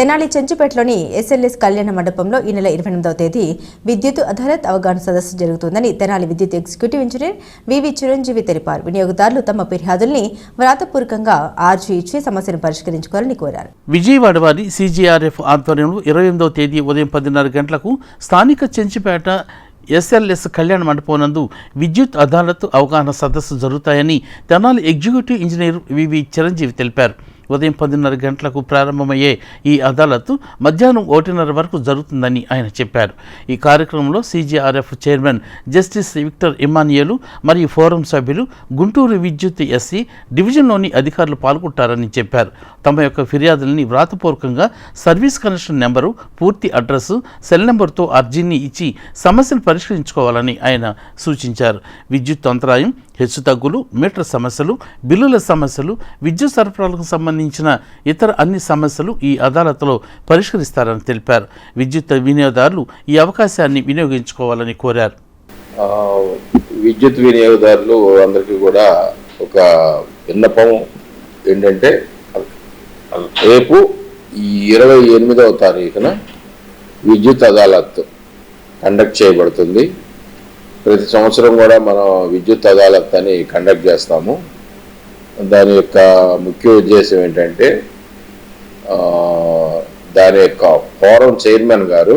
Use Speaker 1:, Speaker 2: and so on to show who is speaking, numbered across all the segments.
Speaker 1: Tenali చెంచుపేటలోని SLS కళ్యాణ మండపంలో ఈ నెల ఇరవై ఎనిమిదవ తేదీ విద్యుత్ అదాలత్ అవగాహన సదస్సు జరుగుతుందని తెనాలి విద్యుత్ ఎగ్జిక్యూటివ్ ఇంజనీర్ వివి చిరంజీవి తెలిపారు. వినియోగదారులు తమ ఫిర్యాదుల్ని వ్రాతపూర్వకంగా ఆర్జీ ఇచ్చి సమస్యను పరిష్కరించుకోవాలని కోరారు.
Speaker 2: విజయవాడ వారి సీజీఆర్ఎఫ్ ఆధ్వర్యంలో ఇరవై ఎనిమిదవ తేదీ ఉదయం పదిన్నర గంటలకు స్థానిక చెంచుపేట ఎస్ఎల్ఎస్ కళ్యాణ మండపం నందు విద్యుత్ అదాలత్ అవగాహన సదస్సు జరుగుతాయని Tenali executive engineer V V Chiranjeevi తెలిపారు. ఉదయం పదిన్నర గంటలకు ప్రారంభమయ్యే ఈ అదాలత్ మధ్యాహ్నం ఒకటిన్నర వరకు జరుగుతుందని ఆయన చెప్పారు. ఈ కార్యక్రమంలో CGRF chairman justice Victor Emmanuel మరియు ఫోరం సభ్యులు గుంటూరు విద్యుత్ ఎస్సీ డివిజన్లోని అధికారులు పాల్గొంటారని చెప్పారు. తమ యొక్క ఫిర్యాదులని వ్రాతపూర్వకంగా సర్వీస్ కనెక్షన్ నెంబరు పూర్తి అడ్రస్ సెల్ నెంబర్తో అర్జీని ఇచ్చి సమస్యను పరిష్కరించుకోవాలని ఆయన సూచించారు. విద్యుత్ అంతరాయం హెచ్చుతగ్గులు మీటర్ సమస్యలు బిల్లుల సమస్యలు విద్యుత్ సరఫరాలకు సంబంధించిన ఇతర అన్ని సమస్యలు ఈ అదాలత్లో పరిష్కరిస్తారని తెలిపారు. విద్యుత్ వినియోగదారులు ఈ అవకాశాన్ని వినియోగించుకోవాలని కోరారు.
Speaker 3: విద్యుత్ వినియోగదారులు అందరికీ కూడా ఒక విన్నపం ఏంటంటే రేపు ఇరవై ఎనిమిదవ తారీఖున విద్యుత్ అదాలత్ కండక్ట్ చేయబడుతుంది. ప్రతి సంవత్సరం కూడా మనం విద్యుత్ అదాలత్ అని కండక్ట్ చేస్తాము. దాని యొక్క ముఖ్య ఉద్దేశం ఏంటంటే దాని యొక్క ఫోరం చైర్మన్ గారు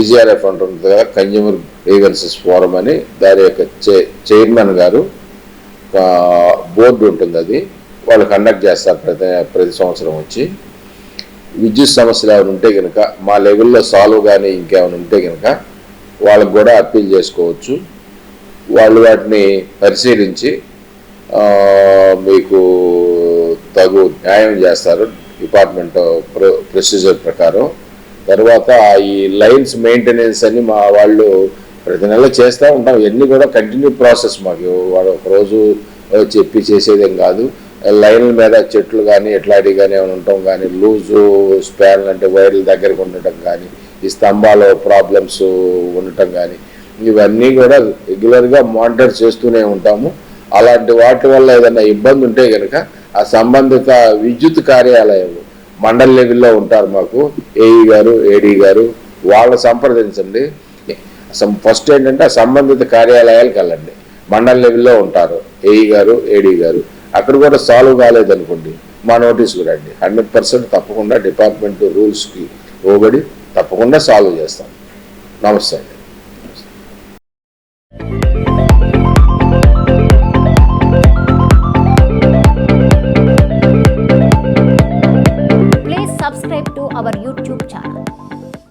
Speaker 3: ఈజీఆర్ఎఫ్ అంటుంది కదా కన్జ్యూమర్ గ్రీవెన్సెస్ ఫోరం అని దాని యొక్క చై చైర్మన్ గారు బోర్డు ఉంటుంది అది వాళ్ళు కండక్ట్ చేస్తారు ప్రతి ప్రతి సంవత్సరం వచ్చి. విద్యుత్ సమస్యలు ఏమైనా ఉంటే కనుక మా లెవెల్లో సాల్వ్ కానీ ఇంకేమైనా ఉంటే కనుక వాళ్ళకు కూడా అప్పీల్ చేసుకోవచ్చు. వాళ్ళు వాటిని పరిశీలించి మీకు తగు న్యాయం చేస్తారు డిపార్ట్మెంట్ ప్రొ ప్రొసీజర్ ప్రకారం. తర్వాత ఈ లైన్స్ మెయింటెనెన్స్ అని మా వాళ్ళు ప్రతి నెల చేస్తూ ఉంటాం. ఇవన్నీ కూడా కంటిన్యూ ప్రాసెస్ మాకు. వాడు ఒక రోజు చెప్పి చేసేదేం కాదు. లైన్ల మీద చెట్లు కానీ ఎట్లాంటివి కానీ ఏమైనా ఉండటం కానీ లూజు స్పాన్ అంటే వైర్ల దగ్గరకు ఉండటం కానీ ఈ స్తంభాలు ప్రాబ్లమ్స్ ఉండటం కానీ ఇవన్నీ కూడా రెగ్యులర్గా మానిటర్ చేస్తూనే ఉంటాము. అలాంటి వాటి వల్ల ఏదైనా ఇబ్బంది ఉంటే కనుక ఆ సంబంధిత విద్యుత్ కార్యాలయం మండల్ లెవెల్లో ఉంటారు మాకు. ఏఈ గారు ఏడీ గారు వాళ్ళు సంప్రదించండి. ఫస్ట్ ఏంటంటే ఆ సంబంధిత కార్యాలయాలకు వెళ్ళండి. మండల్ లెవెల్లో ఉంటారు. ఏఈ గారు ఏడీ గారు. అక్కడ కూడా సాల్వ్ కాలేదనుకోండి మా నోటీస్ కూడా అండి హండ్రెడ్ పర్సెంట్ తప్పకుండా డిపార్ట్మెంట్ రూల్స్కి లోబడి తప్పకుండా సాల్వ్ చేస్తాం. నమస్తే. అండి